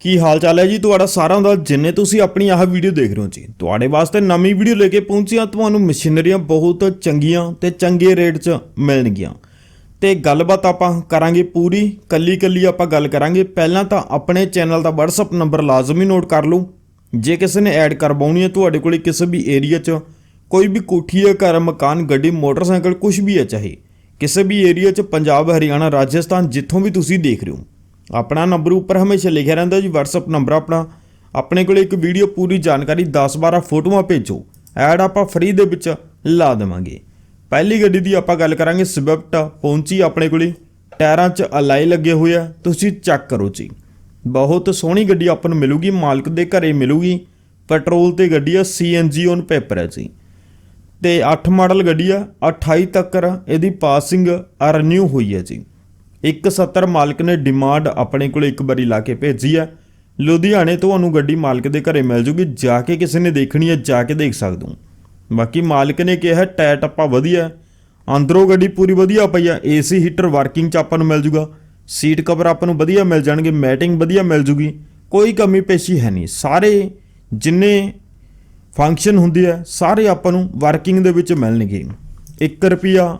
ਕੀ ਹਾਲ ਚਾਲ ਹੈ ਜੀ? ਤੁਹਾਡਾ ਸਾਰਿਆਂ ਦਾ, ਜਿੰਨੇ ਤੁਸੀਂ ਆਪਣੀ ਆਹ ਵੀਡੀਓ ਦੇਖ ਰਹੇ ਹੋ ਜੀ। ਤੁਹਾਡੇ ਵਾਸਤੇ ਨਵੀਂ ਵੀਡੀਓ ਲੈ ਕੇ ਪਹੁੰਚਿਆ ਤੁਹਾਨੂੰ ਮਸ਼ੀਨਰੀਆਂ ਬਹੁਤ ਚੰਗੀਆਂ ਤੇ ਚੰਗੇ ਰੇਟ 'ਚ ਮਿਲਣਗੀਆਂ। ਤੇ ਗੱਲਬਾਤ ਆਪਾਂ ਕਰਾਂਗੇ ਪੂਰੀ ਕੱਲੀ ਕੱਲੀ ਆਪਾਂ ਗੱਲ ਕਰਾਂਗੇ। ਪਹਿਲਾਂ ਤਾਂ ਆਪਣੇ ਚੈਨਲ ਦਾ WhatsApp ਨੰਬਰ ਲਾਜ਼ਮੀ ਨੋਟ ਕਰ ਲਓ। ਜੇ ਕਿਸੇ ਨੇ ਐਡ ਕਰਵਾਉਣੀ ਹੈ, ਤੁਹਾਡੇ ਕੋਲੇ ਕਿਸੇ ਵੀ ਏਰੀਆ 'ਚ ਕੋਈ ਵੀ ਕੋਠੀ ਹੈ, ਘਰ, ਮਕਾਨ, ਗੱਡੀ, ਮੋਟਰਸਾਈਕਲ ਕੁਝ ਵੀ ਹੈ ਚਾਹੇ। ਕਿਸੇ ਵੀ ਏਰੀਆ 'ਚ ਪੰਜਾਬ, ਹਰਿਆਣਾ, ਰਾਜਸਥਾਨ, ਜਿੱਥੋਂ ਵੀ ਤੁਸੀਂ ਦੇਖ ਰਹੇ ਹੋ। ਆਪਣਾ ਨੰਬਰ ਉੱਪਰ ਹਮੇਸ਼ਾ ਲਿਖਿਆ ਰਹਿੰਦਾ ਜੀ, WhatsApp ਨੰਬਰ ਆਪਣਾ। ਆਪਣੇ ਕੋਲ ਇੱਕ ਵੀਡੀਓ ਪੂਰੀ ਜਾਣਕਾਰੀ 10-12 ਫੋਟੋਆਂ ਭੇਜੋ। ਐਡ ਆਪਾਂ ਫ੍ਰੀ ਦੇ ਵਿੱਚ ਲਾ ਦੇਵਾਂਗੇ। ਪਹਿਲੀ ਗੱਡੀ ਦੀ ਆਪਾਂ ਗੱਲ ਕਰਾਂਗੇ ਸਵਿਫਟ ਪਹੁੰਚੀ ਆਪਣੇ ਕੋਲੇ। ਟਾਇਰਾਂ 'ਚ ਅਲਾਈ ਲੱਗੇ ਹੋਏ ਆ, ਤੁਸੀਂ ਚੈੱਕ ਕਰੋ ਜੀ। ਬਹੁਤ ਸੋਹਣੀ ਗੱਡੀ ਆਪਾਂ ਨੂੰ ਮਿਲੂਗੀ, ਮਾਲਕ ਦੇ ਘਰੇ ਮਿਲੂਗੀ। ਪੈਟਰੋਲ ਤੇ ਗੱਡੀ ਆ ਸੀਐਨਜੀ ਔਨ ਪੇਪਰ ਹੈ ਜੀ। ਤੇ 8 ਮਾਡਲ ਗੱਡੀ ਆ 28 ਤੱਕ ਇਹਦੀ ਪਾਸਿੰਗ ਰਿਨਿਊ ਹੋਈ ਹੈ ਜੀ। 170 ਮਾਲਕ ਨੇ ਡਿਮਾਂਡ ਆਪਣੇ ਕੋਲ ਇੱਕ ਵਾਰੀ ਲਾ ਕੇ ਭੇਜੀ ਹੈ। ਲੁਧਿਆਣੇ ਤੁਹਾਨੂੰ ਗੱਡੀ ਮਾਲਕ ਦੇ ਘਰੇ ਮਿਲ ਜੂਗੀ। ਜਾ ਕੇ ਕਿਸੇ ਨੇ ਦੇਖਣੀ ਹੈ, ਜਾ ਕੇ ਦੇਖ ਸਕਦੇ ਹੋ। ਬਾਕੀ ਮਾਲਕ ਨੇ ਕਿਹਾ, ਟਾਇਰ ਟੱਪਾ ਵਧੀਆ ਅੰਦਰੋਂ ਗੱਡੀ ਪੂਰੀ ਵਧੀਆ ਪਈ ਆ ਏਸੀ, ਹੀਟਰ, ਵਰਕਿੰਗ ਚ ਆਪਾਂ ਨੂੰ ਮਿਲ ਜੂਗਾ। ਸੀਟ ਕਵਰ ਆਪਾਂ ਨੂੰ ਵਧੀਆ ਮਿਲ ਜਾਣਗੇ। ਮੈਟਿੰਗ ਵਧੀਆ ਮਿਲ ਜੂਗੀ। ਕੋਈ ਕਮੀ ਪੇਸ਼ੀ ਹੈ ਨਹੀਂ। ਸਾਰੇ ਜਿੰਨੇ ਫੰਕਸ਼ਨ ਹੁੰਦੇ ਹੈ, ਸਾਰੇ ਆਪਾਂ ਨੂੰ ਵਰਕਿੰਗ ਦੇ ਵਿੱਚ ਮਿਲਣਗੇ। 1 ਰੁਪਿਆ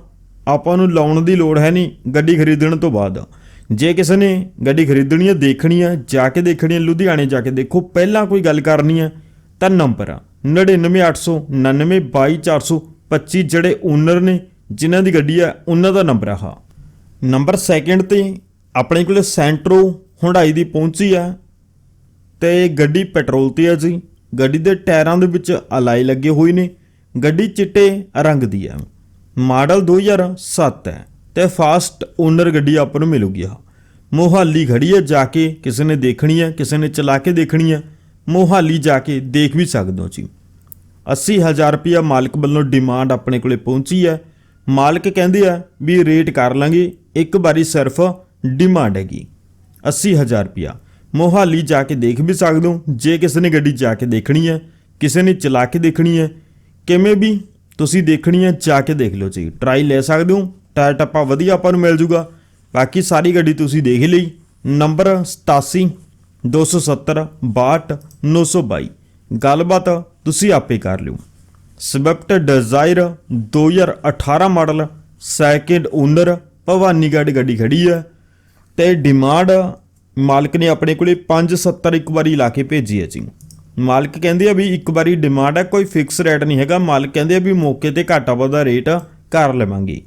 ਆਪਾਂ ਨੂੰ ਲਾਉਣ ਦੀ ਲੋੜ ਹੈ ਨਹੀਂ ਗੱਡੀ ਖਰੀਦਣ ਤੋਂ ਬਾਅਦ। ਜੇ ਕਿਸੇ ਨੇ ਗੱਡੀ ਖਰੀਦਣੀ ਹੈ, ਦੇਖਣੀ ਹੈ, ਜਾ ਕੇ ਦੇਖਣੀ ਹੈ, ਲੁਧਿਆਣੇ ਜਾ ਕੇ ਦੇਖੋ, ਪਹਿਲਾਂ ਕੋਈ ਗੱਲ ਕਰਨੀ ਹੈ ਤਾਂ ਨੰਬਰ ਆ। 9989922425 ਜਿਹੜੇ ਓਨਰ ਨੇ, ਜਿਨ੍ਹਾਂ ਦੀ ਗੱਡੀ ਆ ਉਹਨਾਂ ਦਾ ਨੰਬਰ ਆ ਨੰਬਰ ਸੈਕਿੰਡ ਤੇ ਆਪਣੇ ਕੋਲ ਸੈਂਟਰੋ ਹੁੰਡਾਈ ਦੀ ਪਹੁੰਚੀ ਆ ਤੇ ਗੱਡੀ ਪੈਟਰੋਲ ਤੇ ਆ ਜੀ। ਗੱਡੀ ਦੇ ਟਾਇਰਾਂ ਦੇ ਵਿੱਚ ਅਲਾਈ ਲੱਗੇ ਹੋਏ ਨੇ। ਗੱਡੀ ਚਿੱਟੇ ਰੰਗ ਦੀ ਹੈ ਮਾਡਲ 2007 ਹੈ ਤੇ ਫਾਸਟ ਓਨਰ ਗੱਡੀ ਆਪਾਂ ਨੂੰ ਮਿਲੂਗੀ ਆ ਮੋਹਾਲੀ ਖੜੀ ਹੈ, ਜਾ ਕੇ ਕਿਸੇ ਨੇ ਦੇਖਣੀ ਹੈ, ਕਿਸੇ ਨੇ ਚਲਾ ਕੇ ਦੇਖਣੀ ਹੈ। ਮੋਹਾਲੀ ਜਾ ਕੇ ਦੇਖ ਵੀ ਸਕਦੇ ਹੋ ਜੀ। 80000 ਰੁਪਿਆ ਮਾਲਕ ਵੱਲੋਂ ਡਿਮਾਂਡ ਆਪਣੇ ਕੋਲੇ ਪਹੁੰਚੀ ਹੈ। ਮਾਲਕ ਕਹਿੰਦੇ ਆ ਵੀ ਰੇਟ ਕਰ ਲਾਂਗੇ, ਇੱਕ ਵਾਰੀ ਸਿਰਫ ਡਿਮਾਂਡ ਹੈਗੀ। 80000 ਰੁਪਿਆ ਮੋਹਾਲੀ ਜਾ ਕੇ ਦੇਖ ਵੀ ਸਕਦੇ ਹੋ, ਜੇ ਕਿਸੇ ਨੇ ਗੱਡੀ ਜਾ ਕੇ ਦੇਖਣੀ ਹੈ, ਕਿਸੇ ਨੇ ਚਲਾ ਕੇ ਦੇਖਣੀ ਹੈ, ਕਿਵੇਂ ਵੀ ਤੁਸੀਂ ਦੇਖਣੀ ਹੈ, ਜਾ ਕੇ ਦੇਖ ਲਓ ਜੀ। ਟਰਾਈ ਲੈ ਸਕਦੇ ਹੋ ਟਾਇਰ ਟੱਪਾ ਵਧੀਆ ਆਪਾਂ ਨੂੰ ਮਿਲ ਜੂਗਾ। ਬਾਕੀ ਸਾਰੀ ਗੱਡੀ ਤੁਸੀਂ ਦੇਖ ਲਈ। ਨੰਬਰ 87 270 62 922 ਗੱਲਬਾਤ ਤੁਸੀਂ ਆਪੇ ਕਰ ਲਿਓ। Swift Dzire 2018 model second owner Bhawanigarh ਗੱਡੀ ਖੜੀ ਹੈ। ਤੇ ਡਿਮਾਂਡ ਮਾਲਕ ਨੇ ਆਪਣੇ ਕੋਲੇ 570 ਇੱਕ ਵਾਰੀ ਲਾ ਕੇ ਭੇਜੀ ਹੈ ਜੀ। ਮਾਲਕ ਕਹਿੰਦੇ ਆ ਵੀ ਇੱਕ ਵਾਰੀ ਡਿਮਾਂਡ ਹੈ ਕੋਈ ਫਿਕਸ ਰੇਟ ਨਹੀਂ ਹੈਗਾ। ਮਾਲਕ ਕਹਿੰਦੇ ਆ ਵੀ ਮੌਕੇ ਤੇ ਘਾਟਾ ਵਾਧਾ ਰੇਟ ਕਰ ਲਵਾਂਗੇ।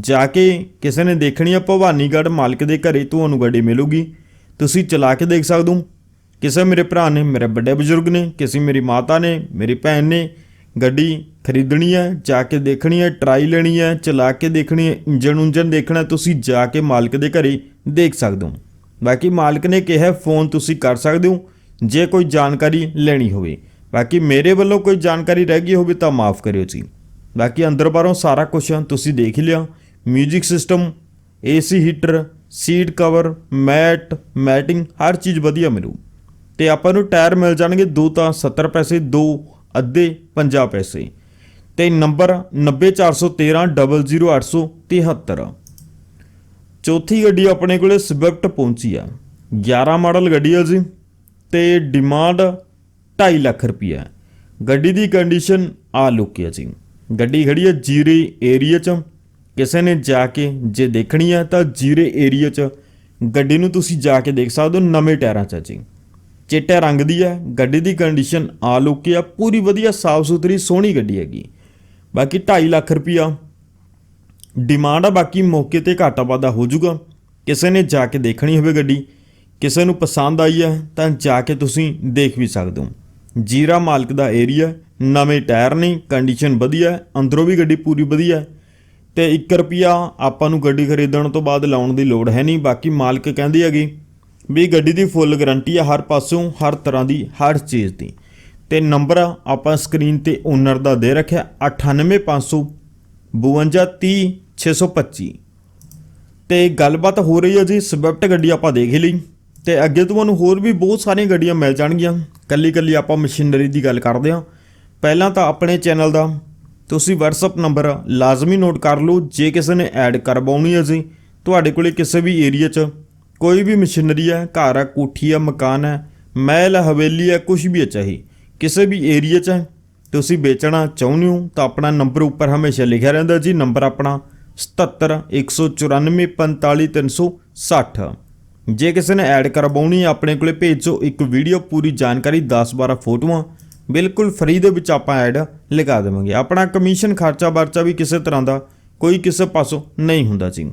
ਜਾ ਕੇ ਕਿਸੇ ਨੇ ਦੇਖਣੀ ਆ, ਭਵਾਨੀਗੜ੍ਹ ਮਾਲਕ ਦੇ ਘਰੇ ਤੁਹਾਨੂੰ ਗੱਡੀ ਮਿਲੂਗੀ। ਤੁਸੀਂ ਚਲਾ ਕੇ ਦੇਖ ਸਕਦੇ ਹੋ। ਕਿਸੇ ਮੇਰੇ ਭਰਾ ਨੇ, ਮੇਰੇ ਵੱਡੇ ਬਜ਼ੁਰਗ ਨੇ, ਕਿਸੇ ਮੇਰੀ ਮਾਤਾ ਨੇ, ਮੇਰੀ ਭੈਣ ਨੇ ਗੱਡੀ ਖਰੀਦਣੀ ਹੈ ਜਾ ਕੇ ਦੇਖਣੀ ਹੈ ਟਰਾਈ ਲੈਣੀ ਹੈ ਚਲਾ ਕੇ ਦੇਖਣੀ ਹੈ ਇੰਜਨ ਉਂਜਨ ਦੇਖਣਾ, ਤੁਸੀਂ ਜਾ ਕੇ ਮਾਲਕ ਦੇ ਘਰੇ ਦੇਖ ਸਕਦੇ ਹੋ। ਬਾਕੀ ਮਾਲਕ ਨੇ ਕਿਹਾ ਫੋਨ ਤੁਸੀਂ ਕਰ ਸਕਦੇ ਹੋ। ਜੇ ਕੋਈ ਜਾਣਕਾਰੀ ਲੈਣੀ ਹੋਵੇ। ਬਾਕੀ ਮੇਰੇ ਵੱਲੋਂ ਕੋਈ ਜਾਣਕਾਰੀ ਰਹਿ ਗਈ ਹੋਵੇ ਤਾਂ ਮਾਫ ਕਰਿਓ ਜੀ। ਬਾਕੀ ਅੰਦਰ ਬਾਹਰੋਂ ਸਾਰਾ ਕੁਝ ਤੁਸੀਂ ਦੇਖ ਲਿਆ। 뮤직 system AC heater seat cover mat matting ਹਰ ਚੀਜ਼ ਵਧੀਆ ਮਿਲੂ। ਤੇ ਆਪਾਂ ਨੂੰ ਟਾਇਰ ਮਿਲ ਜਾਣਗੇ ਦੋ ਤਾਂ 70 ਪੈਸੇ, ਦੋ ਅੱਧੇ 50 ਪੈਸੇ। ਤੇ ਨੰਬਰ 9413 ਚੌਥੀ ਗੱਡੀ ਆਪਣੇ ਕੋਲੇ ਸਵਿਫਟ ਪਹੁੰਚੀ ਆ। 11 ਮਾਡਲ ਗੱਡੀ ਆ ਜੀ। ਤੇ ਡਿਮਾਂਡ 2.5 ਲੱਖ ਰੁਪਈਆ ਗੱਡੀ ਦੀ ਕੰਡੀਸ਼ਨ ਆ ਲੁੱਕ ਹੈ ਜੀ। ਗੱਡੀ ਖੜੀ ਹੈ ਜੀਰੇ ਏਰੀਆ 'ਚ। ਕਿਸੇ ਨੇ ਜਾ ਕੇ ਜੇ ਦੇਖਣੀ ਹੈ ਤਾਂ ਜੀਰੇ ਏਰੀਆ 'ਚ। ਗੱਡੀ ਨੂੰ ਤੁਸੀਂ ਜਾ ਕੇ ਦੇਖ ਸਕਦੇ ਹੋ ਨਵੇਂ ਟਾਇਰਾਂ 'ਚ ਜੀ। ਚਿੱਟੇ ਰੰਗ ਦੀ ਹੈ। ਗੱਡੀ ਦੀ ਕੰਡੀਸ਼ਨ ਆ ਲੁੱਕ ਆ ਪੂਰੀ ਵਧੀਆ ਸਾਫ਼ ਸੁਥਰੀ ਸੋਹਣੀ ਗੱਡੀ ਹੈਗੀ। ਬਾਕੀ 2.5 ਲੱਖ ਰੁਪਈਆ। ਡਿਮਾਂਡ ਆ। ਬਾਕੀ ਮੌਕੇ ਤੇ ਘਾਟਾ ਵਾਧਾ ਹੋ ਜਾਊਗਾ। ਕਿਸੇ ਨੇ ਜਾ ਕੇ ਦੇਖਣੀ ਹੋਵੇ ਗੱਡੀ। ਕਿਸੇ ਨੂੰ ਪਸੰਦ ਆਈ ਹੈ, ਤਾਂ ਜਾ ਕੇ ਤੁਸੀਂ ਦੇਖ ਵੀ ਸਕਦੇ ਹੋ। ਜੀਰਾ ਮਾਲਕ ਦਾ ਏਰੀਆ ਨਵੇਂ ਟਾਇਰ ਨੇ ਕੰਡੀਸ਼ਨ ਵਧੀਆ ਅੰਦਰੋਂ ਵੀ ਗੱਡੀ ਪੂਰੀ ਵਧੀਆ ਹੈ। ਤੇ 1 ਰੁਪਿਆ ਆਪਾਂ ਨੂੰ ਗੱਡੀ ਖਰੀਦਣ ਤੋਂ ਬਾਅਦ ਲਾਉਣ ਦੀ ਲੋੜ ਹੈ ਨਹੀਂ, ਬਾਕੀ ਮਾਲਕ ਕਹਿੰਦੀ ਹੈਗੀ ਵੀ ਗੱਡੀ ਦੀ ਫੁੱਲ ਗਾਰੰਟੀ ਹੈ ਹਰ ਪਾਸੋਂ ਹਰ ਤਰ੍ਹਾਂ ਦੀ, ਹਰ ਚੀਜ਼ ਦੀ। ਤੇ ਨੰਬਰ ਆਪਾਂ ਸਕਰੀਨ ਤੇ ਓਨਰ ਦਾ ਦੇ ਰੱਖਿਆ 98500 5230625 ਤੇ ਗੱਲਬਾਤ ਹੋ ਰਹੀ ਹੈ ਜੀ, ਸਵਿਫਟ ਗੱਡੀ ਆਪਾਂ ਦੇਖ ਹੀ ਲਈ। ਤੇ ਅੱਗੇ ਤੁਹਾਨੂੰ ਹੋਰ ਵੀ ਬਹੁਤ ਸਾਰੀਆਂ ਗੱਡੀਆਂ ਮਿਲ ਜਾਣਗੀਆਂ। ਕੱਲੀ ਕੱਲੀ ਆਪਾਂ ਮਸ਼ੀਨਰੀ ਦੀ ਗੱਲ ਕਰਦੇ ਹਾਂ। ਪਹਿਲਾਂ ਤਾਂ ਆਪਣੇ ਚੈਨਲ ਦਾ ਤੁਸੀਂ WhatsApp ਨੰਬਰ ਲਾਜ਼ਮੀ ਨੋਟ ਕਰ ਲਓ। ਜੇ ਕਿਸੇ ਨੇ ਐਡ ਕਰਵਾਉਣੀ ਹੈ ਜੀ, ਤੁਹਾਡੇ ਕੋਲੇ ਕਿਸੇ ਵੀ ਏਰੀਆ 'ਚ ਕੋਈ ਵੀ ਮਸ਼ੀਨਰੀ ਹੈ, ਘਰ ਹੈ, ਕੋਠੀ ਹੈ, ਮਕਾਨ ਹੈ, ਮਹਿਲ ਹਵੇਲੀ ਹੈ ਕੁਝ ਵੀ ਹੈ ਚਾਹੀ, ਕਿਸੇ ਵੀ ਏਰੀਆ 'ਚ ਹੈ, ਤੁਸੀਂ ਵੇਚਣਾ ਚਾਹੁੰਦੇ ਹੋ ਤਾਂ ਆਪਣਾ ਨੰਬਰ ਉੱਪਰ ਹਮੇਸ਼ਾ ਲਿਖਿਆ ਰਹਿੰਦਾ ਜੀ। ਨੰਬਰ ਆਪਣਾ 7714945360 ਜੇ ਕਿਸੇ ਨੇ ਐਡ ਕਰਵਾਉਣੀ ਹੈ, ਆਪਣੇ ਕੋਲੇ ਭੇਜੋ। ਇੱਕ ਵੀਡੀਓ, ਪੂਰੀ ਜਾਣਕਾਰੀ 10-12 ਫੋਟੋਆਂ। ਬਿਲਕੁਲ ਫ੍ਰੀ ਦੇ ਵਿੱਚ ਆਪਾਂ ਐਡ ਲਗਾ ਦੇਵਾਂਗੇ। ਆਪਣਾ ਕਮਿਸ਼ਨ ਖਰਚਾ ਵਰਚਾ ਵੀ ਕਿਸੇ ਤਰ੍ਹਾਂ ਦਾ ਕੋਈ ਕਿਸੇ ਪਾਸੋਂ ਨਹੀਂ ਹੁੰਦਾ ਜੀ।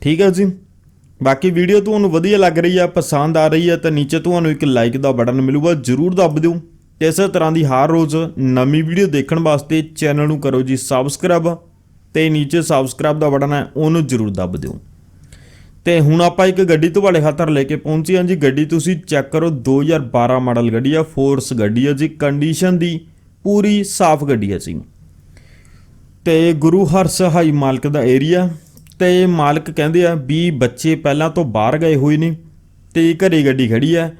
ਠੀਕ ਹੈ ਜੀ? ਬਾਕੀ ਵੀਡੀਓ ਤੁਹਾਨੂੰ ਵਧੀਆ ਲੱਗ ਰਹੀ ਹੈ, ਪਸੰਦ ਆ ਰਹੀ ਹੈ, ਤਾਂ ਨੀਚੇ ਤੁਹਾਨੂੰ ਇੱਕ ਲਾਈਕ ਦਾ ਬਟਨ ਮਿਲੂਗਾ। ਜਰੂਰ ਦੱਬ ਦਿਓ। ਤੇ ਇਸੇ ਤਰ੍ਹਾਂ ਦੀ ਹਰ ਰੋਜ਼ ਨਵੀਂ ਵੀਡੀਓ ਦੇਖਣ ਵਾਸਤੇ ਚੈਨਲ ਨੂੰ ਕਰੋ ਜੀ ਸਬਸਕ੍ਰਾਈਬ ਤੇ ਨੀਚੇ ਸਬਸਕ੍ਰਾਈਬ ਦਾ ਬਟਨ ਹੈ, ਉਹਨੂੰ ਜਰੂਰ ਦੱਬ ਦਿਓ। ਤੇ ਹੁਣ ਆਪਾਂ ਇੱਕ ਗੱਡੀ ਤੁਹਾਡੇ ਖਾਤਰ ਲੈ ਕੇ ਪਹੁੰਚੇ ਹਾਂ ਜੀ। ਗੱਡੀ ਤੁਸੀਂ ਚੈੱਕ ਕਰੋ 2012 ਮਾਡਲ ਗੱਡੀ ਆ ਫੋਰਸ ਗੱਡੀ ਆ ਜੀ। ਕੰਡੀਸ਼ਨ ਦੀ ਪੂਰੀ ਸਾਫ਼ ਗੱਡੀ ਆ ਜੀ। ਤੇ ਗੁਰੂ ਹਰਸਹਾਈ ਮਾਲਕ ਦਾ ਏਰੀਆ ਤੇ ਮਾਲਕ ਕਹਿੰਦੇ ਆ ਵੀ ਬੱਚੇ ਪਹਿਲਾਂ ਤੋਂ ਬਾਹਰ ਗਏ ਹੋਏ ਨੇ ਤੇ ਘਰੇ ਗੱਡੀ ਖੜੀ ਆ।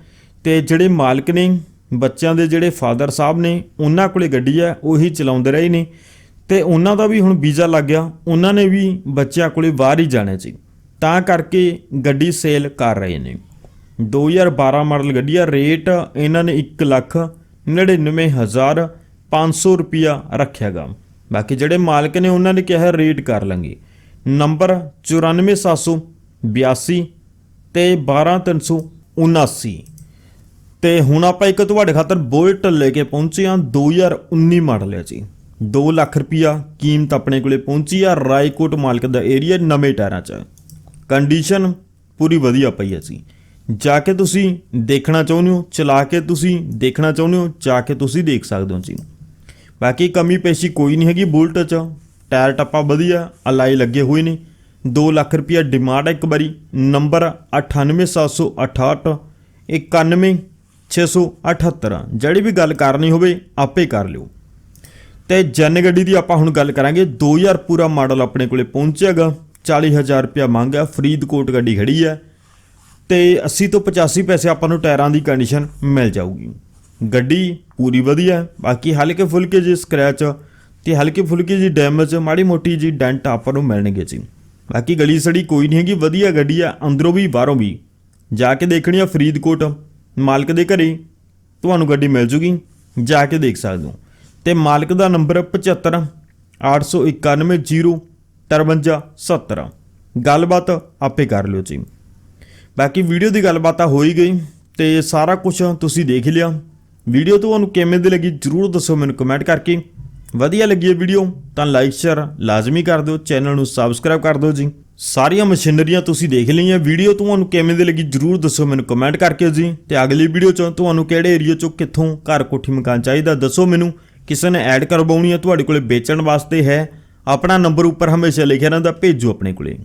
ਤੇ ਜਿਹੜੇ ਮਾਲਕ ਨੇ, ਬੱਚਿਆਂ ਦੇ ਜਿਹੜੇ ਫਾਦਰ ਸਾਹਿਬ ਨੇ, ਉਹਨਾਂ ਕੋਲੇ ਗੱਡੀ ਆ, ਉਹੀ ਚਲਾਉਂਦੇ ਰਹੇ ਨੇ। ਤੇ ਉਹਨਾਂ ਦਾ ਵੀ ਹੁਣ ਵੀਜ਼ਾ ਲੱਗ ਗਿਆ। ਉਹਨਾਂ ਨੇ ਵੀ ਬੱਚਿਆਂ ਕੋਲੇ ਬਾਹਰ ਹੀ ਜਾਣਾ ਸੀ ਤਾਂ ਕਰਕੇ ਗੱਡੀ ਸੇਲ ਕਰ ਰਹੇ ਨੇ। 2012 ਮਾਡਲ ਗੱਡੀ ਆ ਰੇਟ ਇਹਨਾਂ ਨੇ 1 ਲੱਖ 99500 ਰੁਪਿਆ ਰੱਖਿਆਗਾ। ਬਾਕੀ ਜਿਹੜੇ ਮਾਲਕ ਨੇ ਉਹਨਾਂ ਨੇ ਕਿਹਾ ਰੇਟ ਕਰ ਲਾਂਗੇ। ਨੰਬਰ 94782 ਤੇ 12379 ਤੇ ਹੁਣ ਆਪਾਂ ਇੱਕ ਤੁਹਾਡੇ ਖਾਤਰ ਬੁਲਟ ਲੈ ਕੇ ਪਹੁੰਚੇ ਹਾਂ 2019 ਮਾਡਲ ਹੈ ਜੀ 2 ਲੱਖ ਰੁਪਿਆ ਕੀਮਤ ਆਪਣੇ ਕੋਲੇ ਪਹੁੰਚੀ ਆ ਰਾਏਕੋਟ ਮਾਲਕ ਦਾ ਏਰੀਆ ਨਵੇਂ ਟਾਇਰਾਂ 'ਚ। ਕੰਡੀਸ਼ਨ ਪੂਰੀ ਵਧੀਆ ਪਈ ਹੈ ਜੀ। ਜਾ ਕੇ ਤੁਸੀਂ ਦੇਖਣਾ ਚਾਹੁੰਦੇ ਹੋ, ਚਲਾ ਕੇ ਤੁਸੀਂ ਦੇਖਣਾ ਚਾਹੁੰਦੇ ਹੋ, ਜਾ ਕੇ ਤੁਸੀਂ ਦੇਖ ਸਕਦੇ ਹੋ ਜੀ। ਬਾਕੀ ਕਮੀ ਪੇਸ਼ੀ ਕੋਈ ਨਹੀਂ ਹੈਗੀ, ਬੁਲਟ 'ਚ ਟਾਇਰ ਟੱਪਾ ਵਧੀਆ, ਅਲਾਈ ਲੱਗੇ ਹੋਏ ਨੇ। 2 ਲੱਖ ਰੁਪਿਆ ਡਿਮਾਂਡ ਹੈ ਇੱਕ ਵਾਰੀ, ਨੰਬਰ 98768 91678 ਜਿਹੜੀ ਵੀ ਗੱਲ ਕਰਨੀ ਹੋਵੇ, ਆਪੇ ਕਰ ਲਿਓ। ਤੇ ਜਨ ਗੱਡੀ ਦੀ ਆਪਾਂ ਹੁਣ ਗੱਲ ਕਰਾਂਗੇ 2000 ਪੂਰਾ ਮਾਡਲ ਆਪਣੇ ਕੋਲੇ ਪਹੁੰਚਿਆਗਾ। 40000 ਰੁਪਿਆ ਹੈ ਫਰੀਦਕੋਟ ਗੱਡੀ ਖੜੀ ਹੈ ਤੇ 80 ਤੋਂ 85 ਪੈਸੇ ਆਪਾਂ ਨੂੰ ਟਾਇਰਾਂ ਦੀ ਕੰਡੀਸ਼ਨ ਮਿਲ ਜਾਊਗੀ। ਗੱਡੀ ਪੂਰੀ ਵਧੀਆ, ਬਾਕੀ ਹਲਕੇ ਫੁਲਕੇ ਜੀ ਸਕ੍ਰੈਚ ਤੇ ਹਲਕੇ ਫੁਲਕੇ ਜੀ ਡੈਮੇਜ ਮਾੜੀ ਮੋਟੀ ਜੀ ਡੈਂਟ ਆਪਾਂ ਨੂੰ ਮਿਲਣਗੇ ਜੀ। ਬਾਕੀ ਗਲੀ ਸੜੀ ਕੋਈ ਨਹੀਂ ਹੈਗੀ, ਵਧੀਆ ਗੱਡੀ ਆ, ਅੰਦਰੋਂ ਵੀ, ਬਾਹਰੋਂ ਵੀ। ਜਾ ਕੇ ਦੇਖਣੀ ਆ ਫਰੀਦਕੋਟ, ਮਾਲਕ ਦੇ ਘਰੇ ਤੁਹਾਨੂੰ ਗੱਡੀ ਮਿਲ ਜੂਗੀ, ਜਾ ਕੇ ਦੇਖ ਸਕਦੇ ਹੋ। ਤੇ ਮਾਲਕ ਦਾ ਨੰਬਰ 75 891 05370 ਗੱਲਬਾਤ ਆਪੇ ਕਰ ਲਿਓ ਜੀ। ਬਾਕੀ ਵੀਡੀਓ ਦੀ ਗੱਲਬਾਤ ਤਾਂ ਹੋ ਹੀ ਗਈ, ਤੇ ਸਾਰਾ ਕੁਝ ਤੁਸੀਂ ਦੇਖ ਲਿਆ। ਵੀਡੀਓ ਤੁਹਾਨੂੰ ਕਿਵੇਂ ਦੀ ਲੱਗੀ ਜਰੂਰ ਦੱਸੋ ਮੈਨੂੰ ਕਮੈਂਟ ਕਰਕੇ। ਵਧੀਆ ਲੱਗੀ ਇਹ ਵੀਡੀਓ, ਤਾਂ ਲਾਈਕ ਸ਼ੇਅਰ ਲਾਜ਼ਮੀ ਕਰ ਦਿਓ ਚੈਨਲ ਨੂੰ ਸਬਸਕ੍ਰਾਈਬ ਕਰ ਦਿਓ ਜੀ। ਸਾਰੀਆਂ ਮਸ਼ੀਨਰੀਆਂ ਤੁਸੀਂ ਦੇਖ ਲਈਆਂ, ਵੀਡੀਓ ਤੁਹਾਨੂੰ ਕਿਵੇਂ ਦੀ ਲੱਗੀ ਜਰੂਰ ਦੱਸੋ ਮੈਨੂੰ ਕਮੈਂਟ ਕਰਕੇ ਜੀ। ਤੇ ਅਗਲੀ ਵੀਡੀਓ ਚ ਤੁਹਾਨੂੰ ਕਿਹੜੇ ਏਰੀਆ ਚੋਂ ਕਿੱਥੋਂ ਘਰ ਕੋਠੀ ਮਕਾਨ ਚਾਹੀਦਾ ਦੱਸੋ ਮੈਨੂੰ। ਕਿਸੇ ਨੇ ਐਡ ਕਰਵਾਉਣੀ ਹੈ, ਤੁਹਾਡੇ ਕੋਲੇ ਵੇਚਣ ਵਾਸਤੇ ਹੈ। ਆਪਣਾ ਨੰਬਰ ਉੱਪਰ ਹਮੇਸ਼ਾ ਲਿਖਿਆ ਰਹਿੰਦਾ ਭੇਜੋ ਆਪਣੇ ਕੋਲੇ।